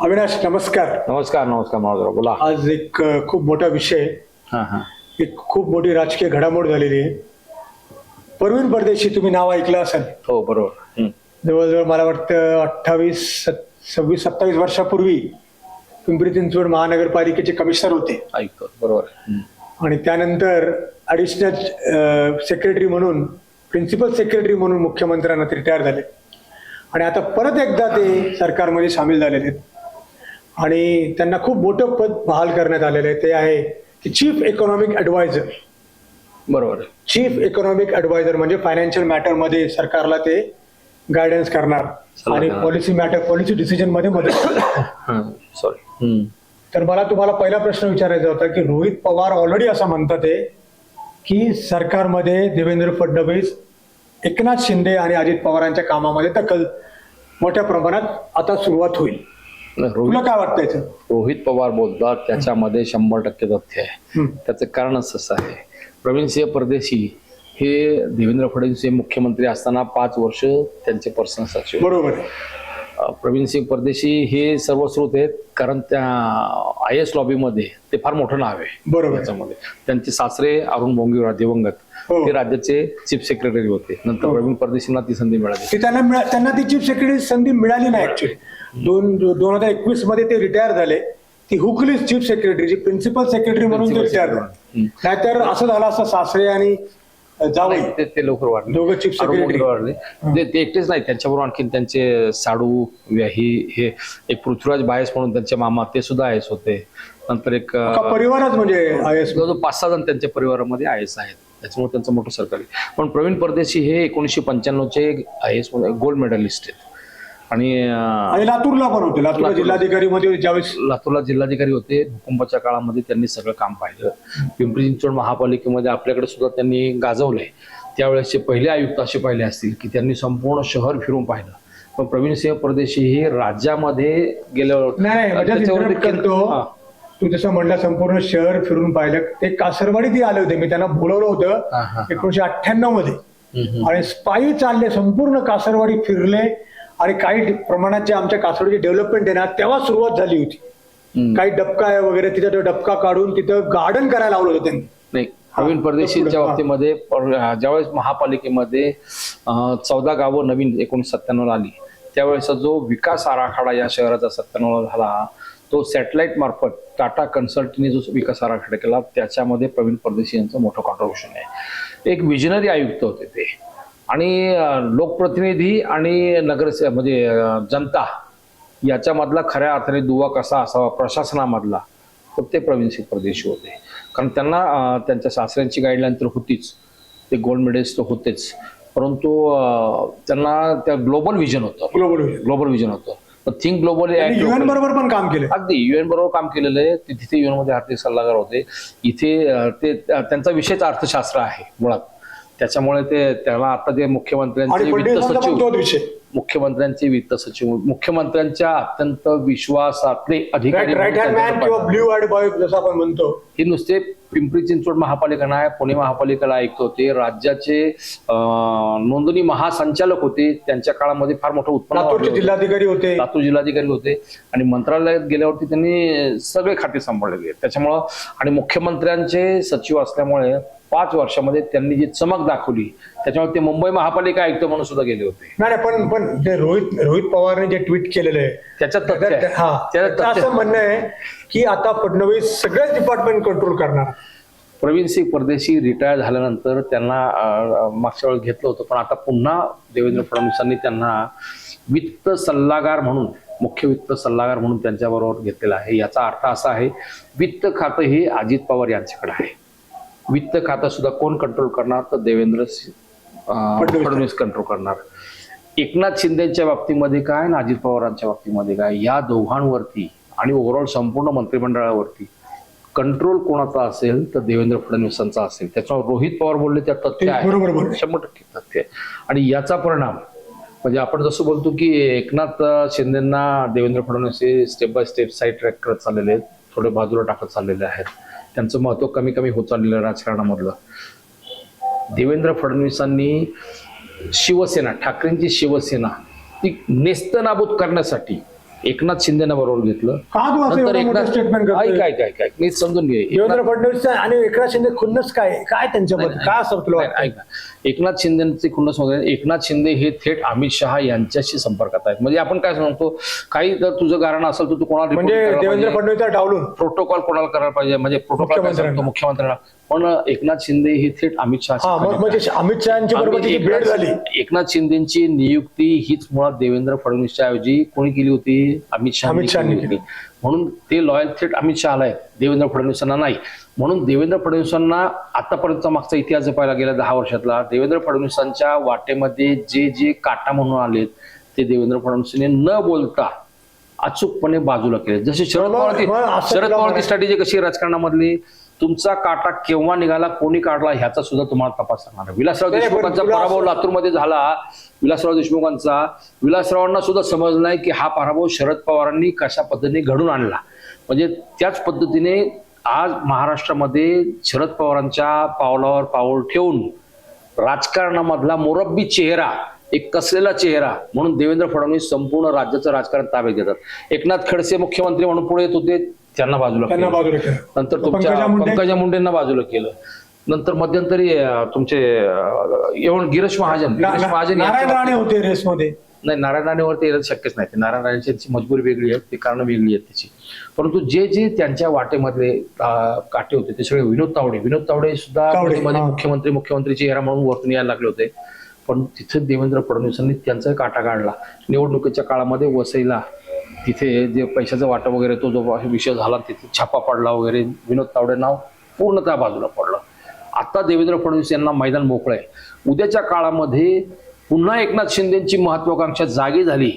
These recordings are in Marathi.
अविनाश नमस्कार. नमस्कार नमस्कार महाराज बोला. आज एक अ, खूप मोठा विषय आहे. हा हा. एक खूप मोठी राजकीय घडामोड झालेली आहे. परवीन परदेशी तुम्ही नाव ऐकलं असाल. हो बरोबर. हम्म. जवळजवळ मला वाटतं अठ्ठावीस सव्वीस सत्तावीस वर्षापूर्वी पिंपरी चिंचवड महानगरपालिकेचे कमिशनर होते. ऐकतो बरोबर. हम्म. आणि त्यानंतर ॲडिशनल सेक्रेटरी म्हणून प्रिन्सिपल सेक्रेटरी म्हणून मुख्यमंत्र्यांना ते रिटायर झाले. आणि आता परत एकदा ते सरकारमध्ये सामील झालेले आहेत. आणि त्यांना खूप मोठं पद बहाल करण्यात आलेलं आहे. ते आहे की चीफ इकॉनॉमिक ॲडवायझर बरोबर. चीफ इकॉनॉमिक ॲडवायझर म्हणजे फायनान्शियल मॅटरमध्ये सरकारला ते गायडन्स करणार आणि. पॉलिसी मॅटर पॉलिसी डिसिजनमध्ये मदत करणार. सॉरी तर मला तुम्हाला पहिला प्रश्न विचारायचा होता की रोहित पवार ऑलरेडी असं म्हणतात आहे की सरकारमध्ये देवेंद्र फडणवीस एकनाथ शिंदे आणि अजित पवारांच्या कामामध्ये दखल मोठ्या प्रमाणात आता सुरुवात होईल. तुला रोहित काय वाटतं याचं रोहित पवार बोलतात त्याच्यामध्ये शंभर टक्के तथ्य आहे. त्याचं कारणच असं आहे. प्रवीण सिंह परदेशी हे देवेंद्र फडणवीस हे मुख्यमंत्री असताना पाच वर्ष त्यांचे पर्सनल सचिव बरोबर. आहे अं, प्रवीण सिंह परदेशी हे सर्वस्रोत आहेत कारण त्या आय एस लॉबीमध्ये ते फार मोठं नाव आहे. बरोबर. त्याच्यामध्ये. त्यांचे सासरे अरुण बोंगीराव दिवंगत. हो. ते राज्याचे चीफ सेक्रेटरी होते. नंतर हो. प्रवीण परदेशींना ती संधी मिळाली. त्यांना त्यांना ती चीफ सेक्रेटरी संधी मिळाली नाही दोन दोन हजार एकवीसमध्ये ते रिटायर झाले. ती हुकली चीफ सेक्रेटरी प्रिन्सिपल सेक्रेटरी म्हणून ते रिटायर. झाले. नाहीतर असं झालं असं सासरे आणि जावई. ते लवकर वाढले. दोघं secretary. बोंगीराव वाढले. ते एकटेच नाही त्यांच्याबरोबर आणखी त्यांचे साडू व्याही हे एक पृथ्वीराज बायस म्हणून त्यांचे मामा ते सुद्धा आय एस होते. नंतर एक परिवारच म्हणजे आय एस पाच सहा जण त्यांच्या परिवारामध्ये आय एस आहेत. त्याच्यामुळे त्यांचं मोठं सरकार आहे. पण प्रवीण परदेशी हे एकोणीसशे पंच्याण्णवचे आय एस गोल्ड मेडलिस्ट आहेत. आणि लातूरला पण होते. लातूरला लातूरला. जिल्हाधिकारी मध्ये ज्यावेळेस लातूरला जिल्हाधिकारी होते. भूकंपाच्या काळामध्ये त्यांनी सगळं काम पाहिलं. पिंपरी चिंचवड महापालिकेमध्ये आपल्याकडे सुद्धा त्यांनी गाजवलंय. त्यावेळेसचे पहिले आयुक्त असे पाहिले असतील की त्यांनी संपूर्ण शहर फिरून पाहिलं. पण प्रवीण सिंह परदेशी हे राज्यामध्ये गेल्यावर. तू जसं म्हणला संपूर्ण शहर फिरून पाहिलं. ते कासरवाडी ती आले होते. मी त्यांना बोलवलं होतं. एकोणीशे अठ्ठ्याण्णवमध्ये आणि स्पाई चालले. संपूर्ण कासरवाडी फिरले. आणि काही प्रमाणात जे आमच्या कासरवाडीची डेव्हलपमेंट आहे ना तेव्हा सुरुवात झाली होती. काही डबका आहे वगैरे तिथं तो डबका काढून तिथं गार्डन करायला लावलं होतं त्यांनी नाही प्रवीण परदेशींच्या. बाबतीमध्ये ज्यावेळेस महापालिकेमध्ये चौदा गावं नवीन एकोणीशे सत्त्याण्णवला आली त्यावेळेसचा जो विकास आराखडा या शहराचा सत्त्याण्णवला झाला तो सॅटेलाइट मार्फत टाटा कन्सल्टनी जो विकास आराखडा केला त्याच्यामध्ये प्रवीण परदेशी यांचं मोठं कॉन्ट्रीब्युशन आहे एक विजनरी आयुक्त होते ते आणि लोकप्रतिनिधी आणि नगरसे म्हणजे जनता याच्यामधला खऱ्या अर्थाने दुवा कसा असावा प्रशासनामधला तर ते प्रवीण सिंग परदेशी होते. कारण त्यांना त्यांच्या सासऱ्यांची गाईडलाईन तर होतीच. ते गोल्ड मेडलिस्ट तर होतेच. परंतु त्यांना त्या ग्लोबल विजन होतं. ग्लोबल ग्लोबल विजन होतं. थिंक ग्लोबल युएन बरोबर पण काम केलं अगदी युएन बरोबर काम केलेलं आहे. ते तिथे युएनमध्ये आर्थिक सल्लागार होते. इथे ते त्यांचा विषयच अर्थशास्त्र आहे मुळात. त्याच्यामुळे ते त्याला आता जे मुख्यमंत्र्यांचे वित्त सचिव मुख्यमंत्र्यांचे वित्त सचिव मुख्यमंत्र्यांच्या अत्यंत विश्वासातले अधिकारी म्हणतो. हे नुसते पिंपरी चिंचवड महापालिका नाही पुणे महापालिकेला आयुक्त होते राज्याचे नोंदणी महासंचालक होते. त्यांच्या काळामध्ये फार मोठं उत्पन्न. जिल्हाधिकारी होते. लातूर जिल्हाधिकारी होते. आणि मंत्रालयात गेल्यावरती त्यांनी सगळे खाते सांभाळलेले आहेत. त्याच्यामुळं आणि मुख्यमंत्र्यांचे सचिव असल्यामुळे पाच वर्षामध्ये त्यांनी जी चमक दाखवली त्याच्यामुळे ते मुंबई महापालिका आयुक्त म्हणून सुद्धा गेले होते. नाही नाही, पण पण जे रोहित रोहित पवारने जे ट्विट केलेलं आहे त्याच्यात तथ्य आहे. त्याच्यात- हा त्याचं तथ्य असं म्हणणं आहे की आता फडणवीस सगळेच डिपार्टमेंट कंट्रोल करणार. प्रवीण सिंग परदेशी रिटायर झाल्यानंतर त्यांना अं, मागच्या वेळेस घेतलं होतं पण आता पुन्हा देवेंद्र फडणवीसांनी त्यांना वित्त सल्लागार म्हणून मुख्य वित्त सल्लागार म्हणून त्यांच्याबरोबर घेतलेला आहे. याचा अर्थ असा आहे वित्त खातं हे अजित पवार यांच्याकडे आहे. वित्त खातं सुद्धा कोण कंट्रोल करणार? तर देवेंद्र फडणवीस. कंट्रोल करणार. एकनाथ शिंदेच्या बाबतीमध्ये काय? आणि अजित पवारांच्या बाबतीमध्ये काय? या दोघांवरती आणि ओव्हरऑल संपूर्ण मंत्रिमंडळावरती कंट्रोल कोणाचा असेल तर देवेंद्र फडणवीसांचा असेल. त्याच्यावर रोहित पवार बोलले त्या तथ्य आहे. शंभर टक्के तथ्य आहे. आणि याचा परिणाम म्हणजे आपण जसं बोलतो की एकनाथ शिंदेना देवेंद्र फडणवीस हे step by step side track करत चाललेले आहेत. थोडे बाजूला टाकत चाललेले आहेत. त्यांचं महत्त्व कमी कमी होत चाललेलं राजकारणामधलं. देवेंद्र फडणवीसांनी शिवसेना ठाकरेंची शिवसेना ती नेस्तनाबूत करण्यासाठी एकनाथ शिंदेना बरोबर घेतलं. का तू असं नंतर एवढं मोठं एकनाथ स्टेटमेंट ऐक करतोय? ऐक ऐक ऐक नीट समजून घे. देवेंद्र फडणवीस आणि एकनाथ शिंदे खुन्नस काय? काय त्यांच्याबद्दल काय असं तुला नाही, वाटतं? ऐक ना. एकनाथ शिंदेचे खुन्नस एकनाथ शिंदे हे थेट अमित शहा यांच्याशी संपर्कात आहेत. म्हणजे आपण काय सांगतो? काही जर तुझं कारण असेल तर तू कोणाला report म्हणजे करायला देवेंद्र पाहिजे. फडणवीस डावलून. प्रोटोकॉल कोणाला करायला पाहिजे? म्हणजे प्रोटोकॉल काय मुख्यमंत्र्यांना. पण एकनाथ शिंदे हे थेट अमित हा शहा म्हणजे अमित शहाची बरोबर भेट एकनाथ- झाली. एकनाथ शिंदेची नियुक्ती हीच मुळात देवेंद्र फडणवीसच्या ऐवजी कोणी केली होती? अमित शहा अमित शहानी केली म्हणून ते लॉयल थेट अमित शहाला आहेत देवेंद्र फडणवीसांना नाही. म्हणून देवेंद्र फडणवीसांना आतापर्यंतचा मागचा इतिहास जर पाहायला गेला दहा वर्षातला देवेंद्र फडणवीसांच्या वाटेमध्ये जे जे काटा म्हणून आलेत ते देवेंद्र फडणवीसांनी न बोलता अचूकपणे बाजूला केले जसे शरद पवार शरद पवारची स्ट्रॅटेजी कशी आहे राजकारणामधली? तुमचा काटा केव्हा निघाला कोणी काढला ह्याचा सुद्धा तुम्हाला तपास सांगणार आहे. विलासराव देशमुखांचा पराभव लातूरमध्ये झाला. विलासराव देशमुखांचा. विलासरावांना सुद्धा समजलं नाही की हा पराभव शरद पवारांनी कशा पद्धतीने घडून आणला. म्हणजे त्याच पद्धतीने आज महाराष्ट्रामध्ये शरद पवारांच्या पावलावर पाऊल ठेवून राजकारणामधला मोरब्बी चेहरा एक कसलेला चेहरा म्हणून देवेंद्र फडणवीस संपूर्ण राज्याचं राजकारण ताब्यात घेतात. एकनाथ खडसे मुख्यमंत्री म्हणून पुढे येत होते. त्यांना बाजूला त्यांना केलं. बाजूला नंतर तुमच्या पंकजा मुंडे? पंकजा मुंडेंना बाजूला केलं. नंतर मध्यंतरी अं, तुमचे अं, गिरीश महाजन ना- गिरीश ना- महाजन नारायण यांच्या- राणे होते रेसमध्ये. नाही नारायण राणेवरती येणं शक्यच नाही. ते नारायण राणेची त्यांची मजबुरी वेगळी आहे ती कारण वेगळी आहेत त्याची. परंतु जे जे त्यांच्या वाटेमधले अं, काटे होते ते सगळे विनोद तावडे. विनोद तावडे सुद्धा तावडे, मध्ये मध्ये हा. मुख्यमंत्री मुख्यमंत्री चेहरा म्हणून वरतून यायला लागले होते. पण तिथे देवेंद्र फडणवीसांनी त्यांचा काटा काढला. निवडणुकीच्या काळामध्ये वसईला तिथे जे पैशाचा वाटा वगैरे तो जो विषय झाला तिथे छापा पडला वगैरे विनोद तावडे नाव पूर्णतः बाजूला पडलं. आता देवेंद्र फडणवीस यांना मैदान मोकळं आहे. उद्याच्या काळामध्ये पुन्हा एकनाथ शिंदेची महत्वाकांक्षा जागी झाली.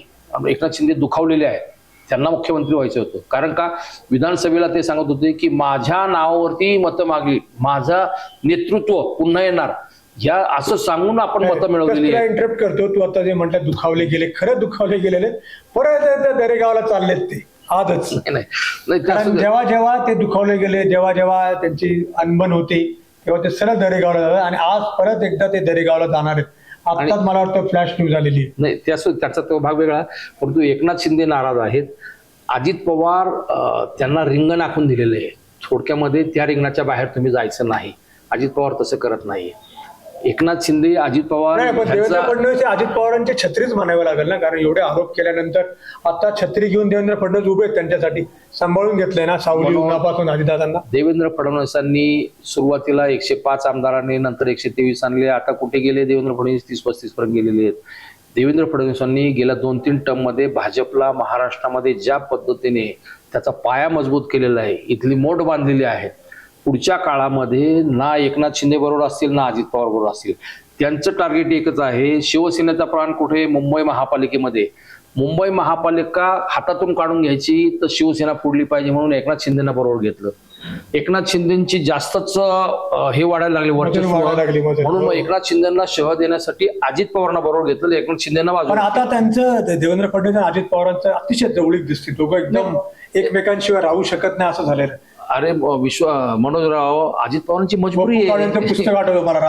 एकनाथ शिंदे दुखावलेले आहेत. त्यांना मुख्यमंत्री व्हायचं होतं. कारण का? विधानसभेला ते सांगत होते की माझ्या नावावरती मतं मागली. माझं नेतृत्व पुन्हा येणार. या असं सांगून आपण मतं मिळवलेली इंटरप्ट करतो? तू आता जे म्हणतात दुखावले गेले खरं दुखावले गेलेले परत एकदा दरेगावला चाललेत ते. आजच. नाही, नाही ते कारण असं- जेव्हा जेव्हा ते दुखावले गेले जेव्हा जेव्हा त्यांची अनबन होती तेव्हा ते सरळ दरेगावला जातात आणि आज परत एकदा ते दरेगावला जाणार आहेत. आत्ताच मला वाटतं फ्लॅश न्यूज आलेली आहे. नाही त्या त्याचा तो भाग वेगळा परंतु एकनाथ शिंदे नाराज आहेत. अजित पवार अं, त्यांना रिंगण आखून दिलेलं आहे थोडक्यामध्ये त्या रिंगणाच्या बाहेर तुम्ही जायचं नाही. अजित पवार तसं करत नाही एकनाथ शिंदे अजित पवार नाही पण देवेंद्र फडणवीस हे अजित पवारांचे छत्रीच म्हणावे लागेल ना कारण एवढे आरोप केल्यानंतर आता छत्री घेऊन देवेंद्र फडणवीस उभे आहेत त्यांच्यासाठी सांभाळून घेतलंय ना सावली उन्हापासून अजितदादांना देवेंद्र फडणवीसांनी सुरुवातीला एकशे पाच आमदारांनी नंतर एकशे तेवीस आणले. आता कुठे गेले? देवेंद्र फडणवीस तीस पस्तीस पर्यंत गेलेले आहेत. देवेंद्र फडणवीसांनी गेल्या दोन तीन टर्ममध्ये भाजपला महाराष्ट्रामध्ये ज्या पद्धतीने त्याचा पाया मजबूत केलेला आहे इथली मोठ बांधलेली आहे पुढच्या काळामध्ये ना एकनाथ शिंदे बरोबर असतील ना अजित पवार बरोबर असतील. त्यांचं टार्गेट एकच आहे शिवसेनेचा प्राण कुठे? मुंबई महापालिकेमध्ये. मुंबई महापालिका हातातून काढून घ्यायची तर शिवसेना फोडली पाहिजे म्हणून एकनाथ शिंदेना बरोबर घेतलं. एकनाथ शिंदेची जास्तच हे वाढायला लागले. म्हणून मग एकनाथ शिंदेना शह देण्यासाठी अजित पवारांना बरोबर घेतलं एकनाथ शिंदेना पण बाजू आता त्यांचं देवेंद्र फडणवीस आणि अजित पवारांचं अतिशय जवळीक दिसते दोघं एकदम एकमेकांशिवाय राहू शकत नाही असं झालेलं. अरे विश्व मनोजराव अजित पवारांची मजबुरी आहे.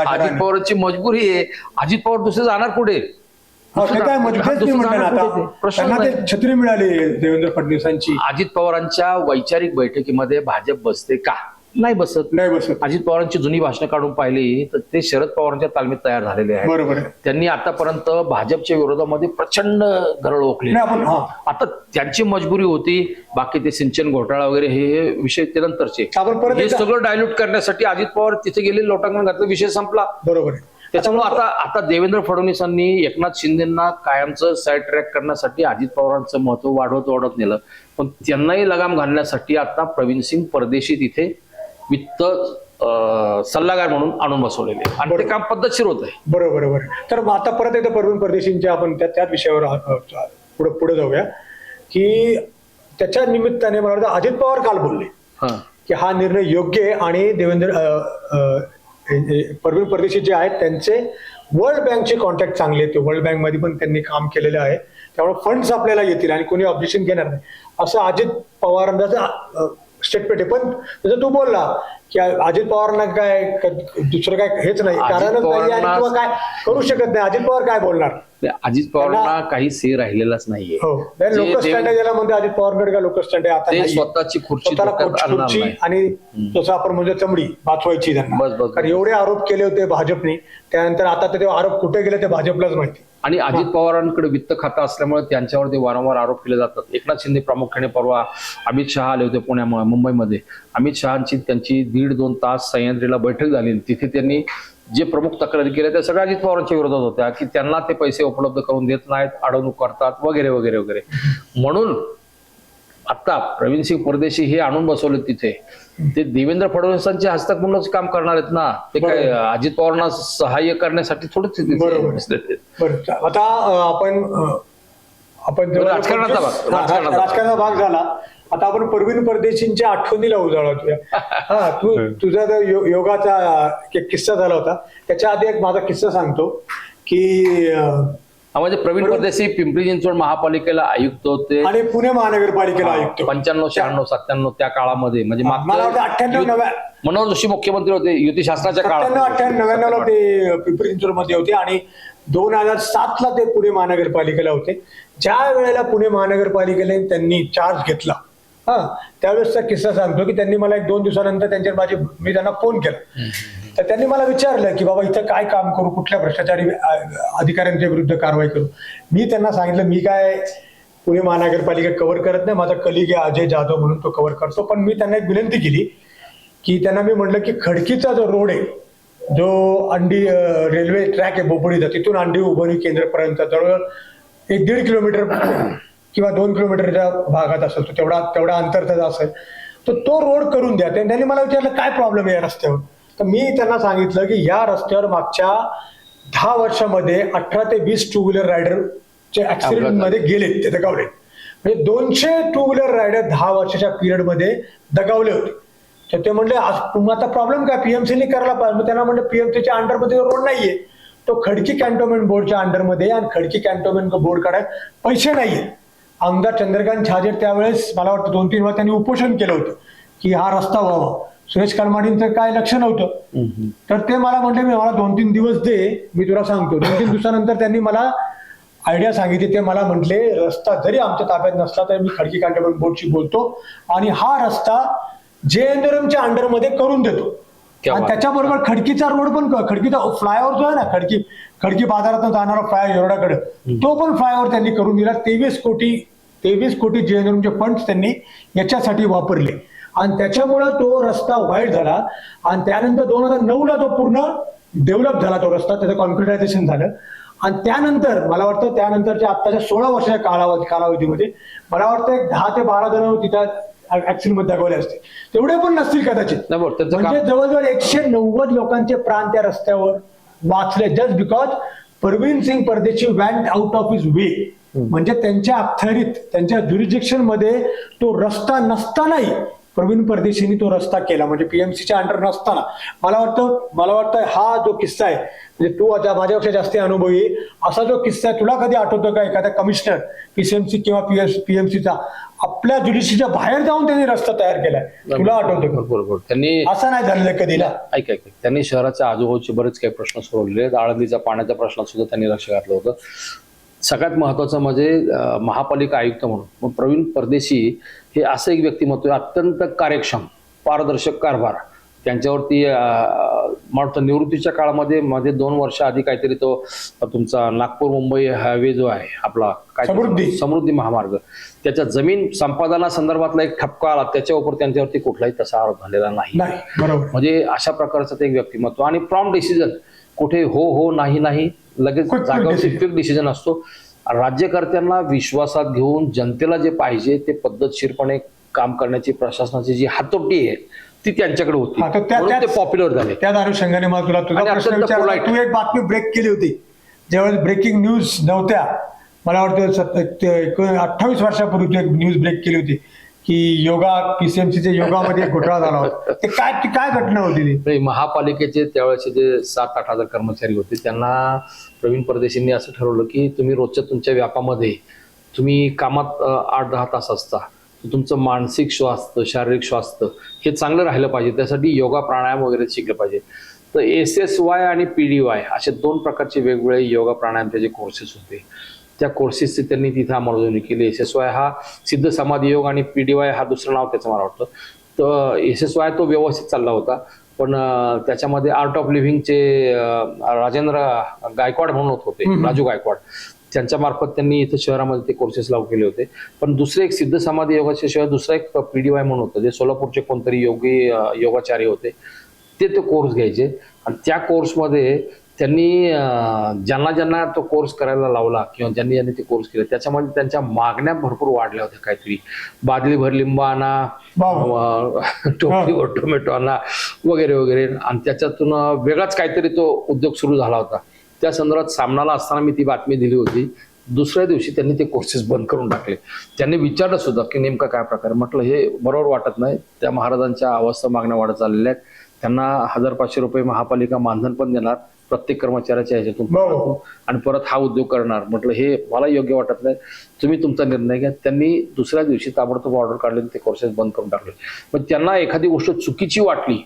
अजित पवारांची मजबुरी आहे. अजित पवार दुसरे जाणार कुठे? छत्री मिळाली देवेंद्र फडणवीसांची. अजित पवारांच्या वैचारिक बैठकीमध्ये भाजप बसते का? नाही बसत. नाही बसत. अजित पवारांची जुनी भाषणं काढून पाहिली तर ते शरद पवारांच्या तालमीत तयार झालेले आहेत. बरोबर आहे. त्यांनी आतापर्यंत भाजपच्या विरोधामध्ये प्रचंड गरळ ओकली. नाही आपण हा. आता त्यांची मजबुरी होती बाकी ते सिंचन घोटाळा वगैरे हे हे विषय ते नंतरचे. आपण परत हे एकदा- सगळं डायल्यूट करण्यासाठी अजित पवार तिथे गेले लोटांगण घातलं विषय संपला. बरोबर आहे. त्याच्यामुळे आता आता देवेंद्र फडणवीसांनी एकनाथ शिंदेना कायमचं साईड ट्रॅक करण्यासाठी अजित पवारांचं महत्त्व वाढवत वाढवत नेलं. पण त्यांनाही लगाम घालण्यासाठी आता प्रवीण सिंग परदेशी तिथे वित्त सल्लागार म्हणून आणून बसवलेले. आणि ते काम पद्धतशीर होत आहे बरोबर बरोबर. तर मग आता परत एकदा परवीन परदेशींच्या आपण त्या त्याच विषयावर पुढे पुढे जाऊया. की त्याच्या निमित्ताने मला वाटतं अजित पवार काल बोलले. की हा निर्णय योग्य आहे आणि देवेंद्र परवीन परदेशी जे आहेत त्यांचे वर्ल्ड बँकचे कॉन्टॅक्ट चांगले आहेत. वर्ल्ड बँकमध्ये पण त्यांनी काम केलेलं आहे. त्यामुळे फंड्स आपल्याला येतील आणि कोणी ऑब्जेक्शन घेणार नाही. असं अजित पवारांचं स्टेटमेंट आहे पण जसं तू बोलला की अजित पवारांना काय दुसरं काय हेच नाही. किंवा काय करू शकत नाही. अजित पवार काय बोलणार? ते अजित पवारांना काही से राहिलेलाच नाहीये. हो. जे लोक स्टँड देव- आहे ज्याला म्हणते अजित पवारकडे काय लोक स्टँड आहे आता ते. स्वतःची खुर्ची. आणि जसं आपण म्हणजे चमडी वाचवायची त्यांना. कारण एवढे आरोप केले होते भाजपने. त्यानंतर आता ते आरोप कुठे गेले ते भाजपलाच माहिती. आणि अजित पवारांकडे वित्त खातं असल्यामुळे त्यांच्यावरती वारंवार आरोप केले जातात. एकनाथ शिंदे प्रामुख्याने परवा अमित शहा आले होते पुण्या मुंबईमध्ये. अमित शहाची त्यांची दीड दोन तास सह्याद्रीला बैठक झाली तिथे त्यांनी जे प्रमुख तक्रारी केल्या त्या सगळ्या अजित पवारांच्या विरोधात होत्या की त्यांना ते पैसे उपलब्ध करून देत नाहीत अडवणूक करतात वगैरे वगैरे वगैरे. म्हणून आता प्रवीण सिंग परदेशी हे आणून बसवले तिथे. ते देवेंद्र फडणवीसांचे हस्तक म्हणूनच काम करणार आहेत ना. ते काय. अजित पवारांना सहाय्य करण्यासाठी थोडंच आता आपण आपण राजकारणाचा भाग, हा, राजकारणाचा भाग. राजकारणाचा भाग झाला आता आपण परवीन परदेशींच्या आठवणीला उजाळतोय हा तू तुझा जो यो- योगाचा एक किस्सा झाला होता. त्याच्या आधी एक माझा किस्सा सांगतो की अं, हा, म्हणजे प्रवीण परदेशी पिंपरी चिंचवड महापालिकेला आयुक्त होते. आणि पुणे महानगरपालिकेला आयुक्त. पंच्याण्णव शहाण्णव सत्त्याण्णव त्या काळामध्ये. म्हणजे मला वाटतं अठ्ठ्याण्णव नव्या मनोहर जोशी मुख्यमंत्री होते युती शासनाच्या सत्त्याण्णव काळात अठ्ठ्याण्णव नव्याण्णवला ते पिंपरी चिंचवडमध्ये होते आणि दोन हजार सातला ते पुणे महानगरपालिकेला होते. ज्या वेळेला पुणे महानगरपालिकेने त्यांनी चार्ज घेतला हा त्यावेळेसचा किस्सा सांगतो की त्यांनी मला एक दोन दिवसानंतर त्यांच्या माझी मी त्यांना फोन केला. तर त्यांनी मला विचारलं की बाबा इथं काय काम करू कुठल्या भ्रष्टाचारी अधिकाऱ्यांच्या विरुद्ध कारवाई करू? मी त्यांना सांगितलं मी काय पुणे महानगरपालिका कव्हर करत नाही माझा कलिग आहे अजय जाधव म्हणून तो कव्हर करतो. पण मी त्यांना एक विनंती केली की त्यांना मी म्हटलं की खडकीचा जो रोड आहे जो अंडी रेल्वे ट्रॅक आहे बोपडीचा तिथून अंडी उभारणी केंद्रपर्यंत जवळजवळ एक दीड किलोमीटर किंवा दोन किलोमीटरच्या भागात असेल तो तेवढा तेवढा अंतर त्याचा असेल. तर तो रोड करून द्या. त्यां- त्यांनी मला विचारलं काय प्रॉब्लेम आहे या रस्त्यावर? तर मी त्यांना सांगितलं की या रस्त्यावर मागच्या दहा वर्षामध्ये अठरा ते वीस टू व्हीलर रायडरचे ऍक्सिडेंटमध्ये गेलेत ते दगावले. म्हणजे दोनशे टू व्हीलर रायडर दहा वर्षाच्या पिरियडमध्ये दगावले होते. तर ते म्हणले आज आता प्रॉब्लेम काय? पीएमसीने करायला पाहिजे. मग त्यांना म्हणलं पीएमसीच्या अंडरमध्ये रोड नाहीये. तो खडकी कॅन्टोन्मेंट बोर्डच्या अंडरमध्ये आणि खडकी कॅन्टोन्मेंट बोर्ड काढाय पैसे नाहीये. आमदार चंद्रकांत छाजेड त्यावेळेस मला वाटतं दोन तीन वेळा त्यांनी उपोषण केलं होतं की हा रस्ता व्हावा. सुरेश कलमाडींचं काय लक्ष नव्हतं. तर ते मला म्हटले मी मला दोन तीन दिवस दे मी तुला सांगतो. दोन तीन दिवसानंतर त्यांनी मला आयडिया सांगितली. ते मला म्हटले रस्ता जरी आमच्या ताब्यात नसला तरी मी खडकी कॅन्टोन्मेंट बोर्डशी बोलतो आणि हा रस्ता जेएनआरएमच्या अंडरमध्ये करून देतो. आणि. त्याच्याबरोबर खडकीचा रोड पण खडकीचा फ्लायओव्हर जो आहे ना खडकी खडकी बाजारातून जाणारा फ्लाय एवढ्याकडे तो पण फ्लायओव्हर त्यांनी करून दिला. तेवीस कोटी तेवीस कोटी जेएनआरएमचे फंड त्यांनी याच्यासाठी वापरले. आणि त्याच्यामुळं तो रस्ता वाईट झाला. आणि त्यानंतर दोन हजार नऊला तो पूर्ण डेव्हलप झाला तो रस्ता. त्याचं कॉन्क्रिटायझेशन झालं. आणि त्यानंतर मला वाटतं त्यानंतरच्या आत्ताच्या सोळा वर्षाच्या कालावधी कालावधीमध्ये मला वाटतं एक दहा ते बारा जण तिथं ऍक्सिडेंटमध्ये दाखवले असते. तेवढे पण नसतील कदाचित. म्हणजे जवळजवळ एकशे नव्वद लोकांचे प्राण त्या रस्त्यावर वाचले. Just because Parveen Singh Pardeshi went out of his way म्हणजे त्यांच्या अखत्यारीत त्यांच्या ज्युरिडिक्शनमध्ये तो रस्ता नसतानाही प्रवीण परदेशींनी तो रस्ता केला. म्हणजे पीएमसीच्या अंडर नसताना. मला वाटतं मला वाटतं हा जो किस्सा आहे म्हणजे तू आता माझ्यापेक्षा जास्त अनुभवी आहे. असा जो किस्सा आहे तुला कधी आठवतो का? एखादा कमिशनर पीसीएमसी किंवा पीएस पीएमसीचा आपल्या ज्युडिशरीच्या बाहेर जाऊन त्यांनी रस्ता तयार केलाय. तुला आठवतो का? बरोबर त्यांनी असं नाही झालेलं कधी ना ऐक ऐक. त्यांनी शहराच्या आजूबाजूचे बरेच काही प्रश्न सोडवले आहेत. आळंदीच्या पाण्याच्या प्रश्नात सुद्धा त्यांनी लक्ष घातलं होतं. सगळ्यात महत्वाचं म्हणजे महापालिका आयुक्त म्हणून. मग प्रवीण परदेशी हे असं एक व्यक्तिमत्व अत्यंत कार्यक्षम पारदर्शक कारभार. त्यांच्यावरती वाटतं निवृत्तीच्या काळामध्ये मध्ये दोन वर्ष आधी काहीतरी तो तुमचा नागपूर मुंबई हायवे जो आहे आपला काय समृद्धी. समृद्धी महामार्ग. त्याच्या जमीन संपादना संदर्भातला एक ठपका आला त्याच्यावर त्यांच्यावरती कुठलाही तसा आरोप झालेला नाही. म्हणजे अशा प्रकारचं ते एक व्यक्तिमत्व. आणि प्रॉम डिसिजन कुठे हो हो नाही नाही लगेच जागावरती decision. क्विक डिसिजन असतो. राज्यकर्त्यांना विश्वासात घेऊन जनतेला जे पाहिजे ते पद्धतशीरपणे काम करण्याची प्रशासनाची जी हातोटी आहे ती त्यांच्याकडे होती. त्या- ते पॉप्युलर झाले. त्याच अनुषंगाने मला तुला polite. तू एक बातमी ब्रेक केली होती. ज्यावेळेस ब्रेकिंग न्यूज नव्हत्या मला वाटतं अठ्ठावीस वर्षापूर्वी तू एक न्यूज ब्रेक केली होती. की योगा पीसीएमसीच्या योगामध्ये घोटाळा झाला होता. ते काय ती काय घटना होती ती? नाही, महापालिकेचे त्यावेळेचे जे सात आठ हजार कर्मचारी होते त्यांना प्रवीण परदेशींनी असं ठरवलं की तुम्ही रोजच्या तुमच्या व्यापामध्ये तुम्ही कामात आठ दहा तास असता तुमचं मानसिक स्वास्थ्य शारीरिक स्वास्थ्य हे चांगलं राहिलं पाहिजे त्यासाठी योगा प्राणायाम वगैरे शिकलं पाहिजे. तर एस एस वाय आणि पी डी वाय असे दोन प्रकारचे वेगवेगळे योगा प्राणायामचे जे कोर्सेस होते. त्या कोर्सेसची त्यांनी तिथं अंमलबजावणी केली. एस एस वाय हा सिद्ध समाधी योग आणि पी डी वाय हा दुसरं नाव त्याचं मला वाटतं. तर एस एस वाय तो व्यवस्थित चालला होता. पण त्याच्यामध्ये आर्ट ऑफ लिव्हिंगचे राजेंद्र गायकवाड म्हणून होते राजू गायकवाड. त्यांच्या मार्फत त्यांनी इथं शहरामध्ये ते कोर्सेस लागू केले होते. पण दुसरे एक सिद्ध समाधी योगाच्या शिवाय दुसरा एक पी डी वाय म्हणून होतं. जे सोलापूरचे कोणतरी योगी योगाचार्य होते ते ते कोर्स घ्यायचे. आणि त्या कोर्समध्ये त्यांनी ज्यांना ज्यांना तो कोर्स करायला लावला किंवा ज्यांनी ज्यांनी ते कोर्स केले त्याच्यामध्ये त्यांच्या मागण्या भरपूर वाढल्या होत्या काहीतरी. बादलीभर लिंब आणा टोपलीवर टोमॅटो आणा वगैरे वगैरे. आणि त्याच्यातून वेगळाच काहीतरी तो उद्योग सुरू झाला होता. त्या संदर्भात सामनाला असताना मी ती बातमी दिली होती. दुसऱ्या दिवशी त्यांनी ते कोर्सेस बंद करून टाकले. त्यांनी विचारलं सुद्धा की नेमका काय प्रकार. म्हटलं हे बरोबर वाटत नाही. त्या महाराजांच्या अवस्था मागण्या वाढत चाललेल्या आहेत. त्यांना हजार पाचशे रुपये महापालिका मानधन पण देणार. प्रत्येक कर्मचाऱ्याच्या ह्याच्यातून बरोबर. आणि परत हा उद्योग करणार. म्हटलं हे मला योग्य वाटत नाही. तुम्ही तुमचा निर्णय घ्या. त्यांनी दुसऱ्या दिवशी ताबडतोब ऑर्डर काढले आणि ते कोर्सेस बंद करून टाकले. पण त्यांना एखादी गोष्ट चुकीची वाटली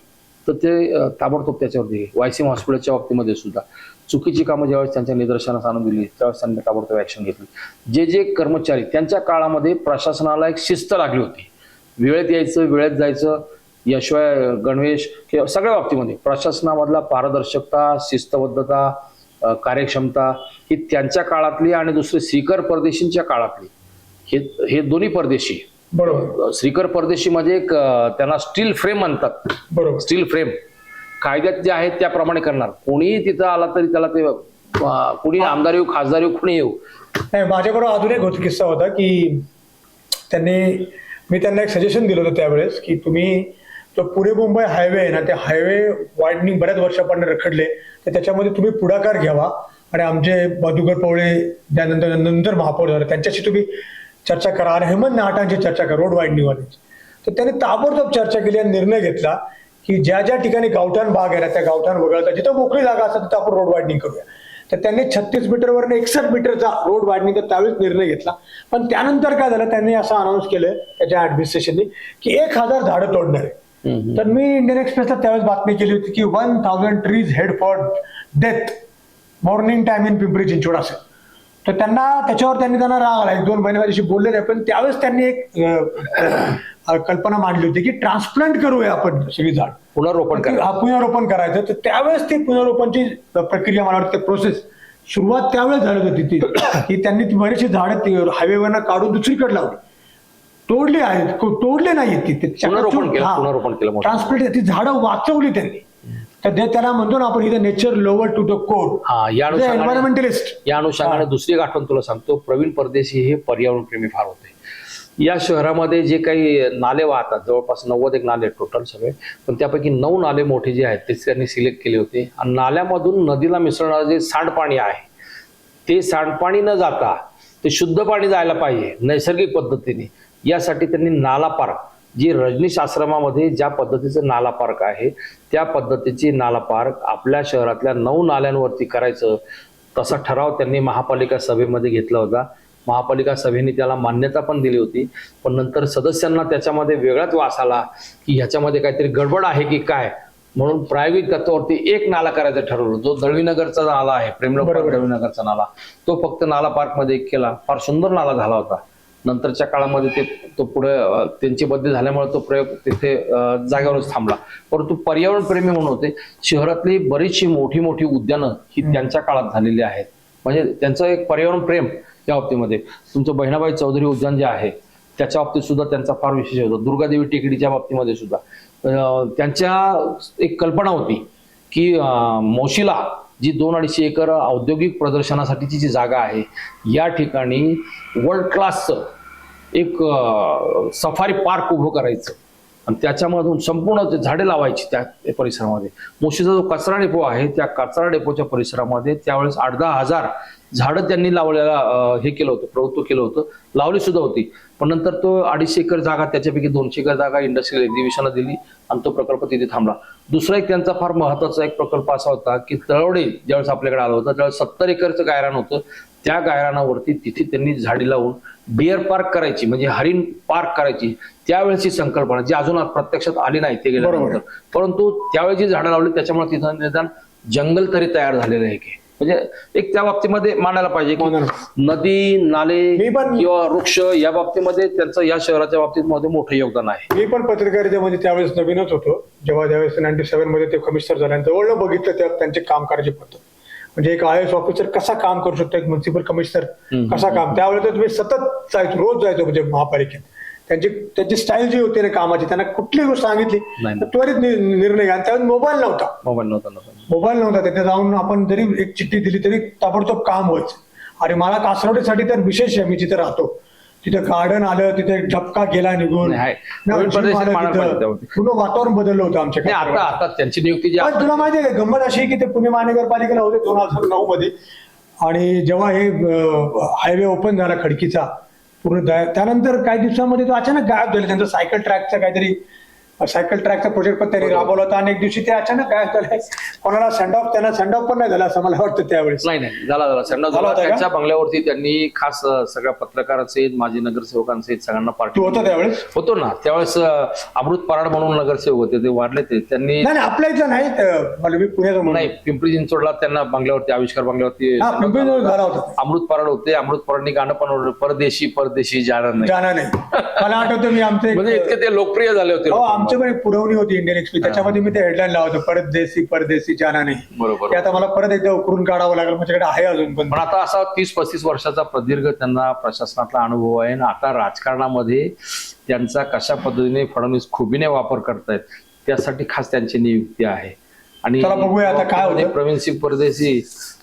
तर ते ताबडतोब त्याच्यावरती वायसीम हॉस्पिटलच्या बाबतीमध्ये सुद्धा. चुकीची कामं ज्यावेळेस त्यांच्या निदर्शनास आणून दिली त्यावेळेस त्यांनी ताबडतोब ऍक्शन घेतली. जे जे कर्मचारी त्यांच्या काळामध्ये प्रशासनाला एक शिस्त लागली होती. वेळेत यायचं वेळेत जायचं. याशिवाय गणवेश किंवा सगळ्या बाबतीमध्ये प्रशासनामधला पारदर्शकता शिस्तबद्धता कार्यक्षमता ही त्यांच्या काळातली आणि दुसरे सीकर परदेशींच्या काळातली. हे हे दोन्ही परदेशी. बरोबर. श्रीकर परदेशी मध्ये एक त्यांना स्टील फ्रेम म्हणतात. बरोबर. Steel frame. कायद्यात जे आहेत त्याप्रमाणे करणार. कोणीही तिथं आला तरी त्याला ते कुणी आमदार येऊ खासदार येऊ कुणी येऊ. नाही माझ्याबरोबर अजून एक होत किस्सा होता की त्यांनी मी त्यांना एक सजेशन दिलं होतं त्यावेळेस की तुम्ही तो पुणे मुंबई हायवे आहे ना ते हायवे वायडनिंग बऱ्याच वर्षापासून रखडले. तर त्याच्यामध्ये तुम्ही पुढाकार घ्यावा. आणि आमचे मधुकर पवळे त्यानंतर नंतर महापौर झाले त्यांच्याशी तुम्ही चर्चा करा. आणि हेमंत नाटांची चर्चा करा रोड वायडनिंगवाल्यांची तर त्यांनी ताबडतोब चर्चा केली आणि निर्णय घेतला की ज्या ज्या ठिकाणी गावठाण भाग आहे ना त्या गावठाण वगळता जिथं मोकळी जागा असतात तिथं आपण रोड वायडनिंग करूया. तर त्यांनी छत्तीस मीटरवरनं एकसष्ट मीटरचा रोड वाढणीचा त्यावेळेस निर्णय घेतला. पण त्यानंतर काय झालं? त्यांनी असं अनाऊन्स केलं त्याच्या ऍडमिनिस्ट्रेशननी की एक हजार झाडं तोडणार आहे. तर मी इंडियन एक्सप्रेसला त्यावेळेस बातमी केली होती की one thousand trees head for death morning time in Pimpri Chinchwad असेल तर त्यांना त्याच्यावर त्यांनी त्यांना राग आला. एक दोन महिने माझ्याशी बोलले नाही पण त्यावेळेस त्यांनी एक कल्पना मांडली होती की ट्रान्सप्लांट करूया आपण सगळी झाड. पुनर्रोपण करा हा पुनर्रोपण करायचं. तर त्यावेळेस ती पुनर्रोपणची प्रक्रिया मला वाटतं प्रोसेस सुरुवात त्यावेळेस झाली होती ती. की त्यांनी ती बरीचशी झाडं हायवेवरनं काढून दुसरीकडे लावली. तोडली आहेत तोडले नाही ती ते पुनर्रोपण केलं, केलं. ट्रान्सप्लांट ती झाडं वाचवली त्यांनी. तर ते त्याला म्हणतो ना आपण इथं nature lover to the code हा या एन्व्हायरमेंटलिस्ट या अनुषंगाने दुसरी एक आठवण तुला सांगतो प्रवीण परदेशी हे पर्यावरणप्रेमी फार होते. या शहरामध्ये जे काही नाले वाहतात जवळपास नव्वद एक नाले टोटल सगळे पण त्यापैकी नऊ नाले मोठे जे आहेत ते त्यांनी सिलेक्ट केले होते. आणि नाल्यामधून नदीला मिसळणारं जे सांडपाणी आहे ते सांडपाणी न जाता ते शुद्ध पाणी जायला पाहिजे नैसर्गिक पद्धतीने. यासाठी त्यांनी नाला पार्क जी रजनीश आश्रमामध्ये ज्या पद्धतीचं नाला पार्क आहे त्या पद्धतीची नाला पार्क आपल्या शहरातल्या नऊ नाल्यांवरती करायचं तसा ठराव त्यांनी महापालिका सभेमध्ये घेतला होता. महापालिका सभेने त्याला मान्यता पण दिली होती. पण नंतर सदस्यांना त्याच्यामध्ये वेगळाच वास आला की ह्याच्यामध्ये काहीतरी गडबड आहे की काय? म्हणून प्रायोगिक तत्वावरती एक नाला करायचं ठरवलं जो दळवीनगरचा नाला आहे बरोबर. दळवीनगरचा नाला तो फक्त नाला पार्कमध्ये एक केला. फार सुंदर नाला झाला होता. नंतरच्या काळामध्ये ते तो पुढे त्यांची बदली झाल्यामुळे तो प्रयोग तिथे जागेवरच थांबला. परंतु पर्यावरण प्रेमी म्हणून होते. शहरातली बरीचशी मोठी मोठी उद्यानं ही त्यांच्या काळात झालेली आहेत. म्हणजे त्यांचं एक पर्यावरण प्रेम या बाबतीमध्ये. तुमचं बहिणाबाई चौधरी उद्यान जे आहे त्याच्या बाबतीत सुद्धा त्यांचा फार विशेष होता. दुर्गादेवी टेकडीच्या बाबतीमध्ये सुद्धा. त्यांच्या एक कल्पना होती की मोशीला जी दोन अडीचशे एकर औद्योगिक प्रदर्शनासाठीची जी जागा आहे या ठिकाणी वर्ल्ड क्लासचं एक सफारी पार्क उभं करायचं. आणि त्याच्यामधून संपूर्ण झाडे लावायची त्या परिसरामध्ये. मोशीचा जो कचरा डेपो आहे त्या कचरा डेपोच्या परिसरामध्ये त्यावेळेस आठ दहा हजार झाडं त्यांनी लावलेला हे केलं होतं प्रभुत्व केलं होतं. लावली सुद्धा होती. पण नंतर तो अडीचशे एकर जागा त्याच्यापैकी दोनशे एकर जागा इंडस्ट्रियल एक्झिबिशनला दिली आणि तो प्रकल्प तिथे थांबला. दुसरा एक त्यांचा फार महत्त्वाचा एक प्रकल्प असा होता की तळवडे ज्यावेळेस आपल्याकडे आला होता त्यावेळेस सत्तर एकरचं गायरान होतं. त्या गायरानावरती तिथे त्यांनी झाडी लावून डिअर पार्क करायची म्हणजे हरिण पार्क करायची. त्यावेळेची संकल्पना जी अजून प्रत्यक्षात आली नाही ते गेल्यानंतर. परंतु त्यावेळी जी झाडं लावली त्याच्यामुळे तिथं निदान जंगल तरी तयार झालेलं आहे की. म्हणजे एक त्या बाबतीमध्ये मानायला पाहिजे की. नदी नाले किंवा वृक्ष या बाबतीमध्ये त्यांचं या शहराच्या बाबतीत मध्ये मोठं योगदान आहे. मी पण पत्रकारितेमध्ये त्यावेळेस नवीनच होतो. जेव्हा त्यावेळेस नाईन्टी सेव्हनमध्ये ते कमिशनर झाले जवळ बघितलं त्या त्यांचे काम करायची पद्धत म्हणजे एक आय एस ऑफिसर कसा काम करू शकतो? एक म्युन्सिपल कमिशनर. कसा काम? त्यावेळेस तुम्ही सतत जायचो रोज जायचो म्हणजे महापालिकेत. त्यांची त्यांची स्टाईल जी होती ना कामाची त्यांना कुठली गोष्ट सांगितली नाही. तर त्वरित नि- निर्णय घ्या त्यावेळेस मोबाईल नव्हता मोबाईल नव्हता नव्हता मोबाईल नव्हता तिथे जाऊन आपण जरी एक चिठ्ठी दिली तरी ताबडतोब काम व्हायचं आणि मला कासरवडीसाठी तर विशेष आहे मी जिथे राहतो तिथे गार्डन आलं तिथे झपका गेला निघून नाही, आहे. ना, नवीन जीव प्रदेशात आला मानायला तिथं. पाहिजे त्यावरती. पूर्ण वातावरण बदललं होतं आमच्या नाही आता कासरवाडीत. आता त्यांची नियुक्ती जी पण तुला माहिती आहे का गंमत अशी आहे की ते पुणे महानगरपालिकेला होते दोन हजार नऊ मध्ये आणि जेव्हा हे हायवे ओपन झाला खडकीचा पूर्ण त्यानंतर काही दिवसामध्ये तो अचानक गायब झाले. त्यांचा सायकल ट्रॅकचा काहीतरी सायकल ट्रॅकचा प्रोजेक्ट पण त्यांनी राबवला होता. आणि एक दिवशी ते अचानक गायब झाले कोणाला सेंड ऑफ त्यांना सेंड ऑफ पण नाही झाला असं मला वाटतं त्यावेळेस. नाही नाही झाला झाला. संडा झाला झाला. होता का? त्यांच्या बंगल्यावरती त्यांनी खास अं, सगळ्या पत्रकारांसहित माजी नगरसेवकांसहित सगळ्यांना पार्टी तू होता त्यावेळेस? होतो ना. त्यावेळेस अं, अमृत पराड म्हणून नगरसेवक होते. ते वाढले ते. त्यांनी नाही नाही, आपल्या इथं नाही. अं, मला मी पुण्याचं म्हणून. नाही पिंपरी चिंचवडला त्यांना बंगल्यावरती आविष्कार बंगल्यावरती हा पिंपरी झाला होता. अमृत पराड होते. अमृत पराडनी गाणं पण ओरडलं, परदेशी परदेशी जाणार नाही. जाणार नाही. मला आठवतं मी आमचे म्हणजे इतके ते लोकप्रिय झाले होते हो. आमच्या पण एक पुरवणी होती इंडियन एक्सप्रेस त्याच्यामध्ये मी ते हेडलाईन लावतो परदेशी परदेशी जाना नाही. बरोबर. ते आता मला परत एकदा उकरून काढावं लागेल माझ्याकडे आहे अजून पण. पण आता असा तीस पस्तीस वर्षाचा प्रदीर्घ त्यांना प्रशासनातला अनुभव आहे. आणि आता राजकारणामध्ये त्यांचा कशा पद्धतीने फडणवीस खुबीने वापर करतायत त्यासाठी खास त्यांची नियुक्ती आहे. आणि चला बघूया आता काय होतं. प्रवीण सिंग परदेशी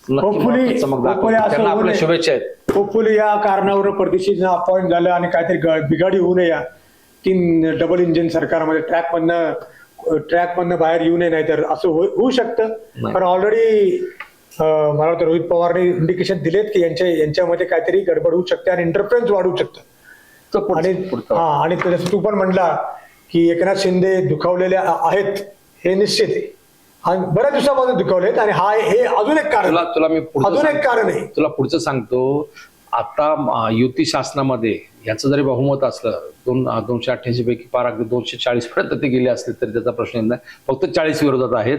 त्यांना आपल्या. शुभेच्छा आहेत. होपफुली या कारणावर परदेशी अपॉइंट झालं आणि काहीतरी बिघाडी होऊ नये तीन डबल इंजिन सरकारमध्ये ट्रॅक मधनं ट्रॅक मधनं बाहेर येऊ नये नाही तर असं हो- होऊ शकतं. पण ऑलरेडी मला वाटतं रोहित पवारने इंडिकेशन दिलेत की यांच्या यांच्यामध्ये काहीतरी गडबड होऊ शकते आणि इंटरफरन्स वाढू शकतं आणि. हा आणि जसं तू पण म्हणला की एकनाथ शिंदे दुखावलेले आहेत हे निश्चित आहे आणि बऱ्याच दिवसापासून दुखावलेत आणि हा हे अजून एक कारण तुला तुला मी अजून एक. कारण आहे तुला पुढचं सांगतो आता युती शासनामध्ये याचं जरी बहुमत असलं दोन दोनशे अठ्ठ्याऐंशी पैकी पार अगदी दोनशे चाळीस पर्यंत ते गेले असले तरी त्याचा प्रश्न येत नाही. फक्त चाळीस विरोधात आहेत.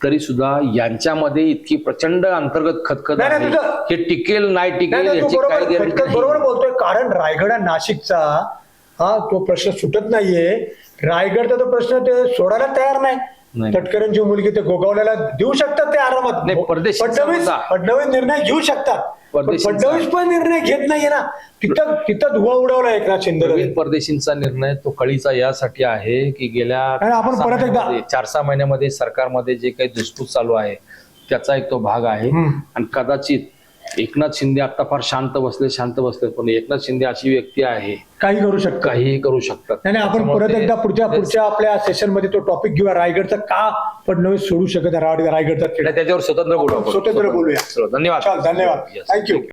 तरी सुद्धा यांच्यामध्ये इतकी प्रचंड अंतर्गत खतखत आहे. हे टिकेल नाही टिकेल याची बरोबर गॅरंटी बोलतोय. कारण रायगड आणि नाशिकचा हा तो प्रश्न सुटत नाहीये. रायगडचा तो प्रश्न ते सोडायला तयार नाही. नाही. तटकरांची मुलगी ते गोगावल्याला देऊ शकतात ते आरामात नाही, फडणवीस. फडणवीस निर्णय घेऊ शकतात पण. फडणवीस पण निर्णय घेत नाहीये ना तिथं तिथं धुवा उडवला एकनाथ शिंदे प्रवीण परदेशींचा निर्णय तो कळीचा यासाठी आहे की गेल्या आणि आपण सहा परत एकदा- महिन्यामध्ये- चार सहा महिन्यामध्ये सरकारमध्ये जे काही धुसफूस चालू आहे त्याचा एक तो भाग आहे हम्म. आणि कदाचित एकनाथ शिंदे आता फार शांत बसले शांत बसले पण एकनाथ शिंदे अशी व्यक्ती आहे. काही करू शकतात. काहीही करू शकतात. नाही नाही, आपण त्यामुळे परत ते- एकदा पुढच्या ते- पुढच्या आपल्या सेशनमध्ये तो टॉपिक घेऊया. रायगडचा का फडणवीस सोडू शकत आहे रायगडचा खेळ. त्याच्यावर स्वतंत्र बोलू आपण. स्वतंत्र बोलूया. चलो, धन्यवाद. चल धन्यवाद. Yes. थँक्यू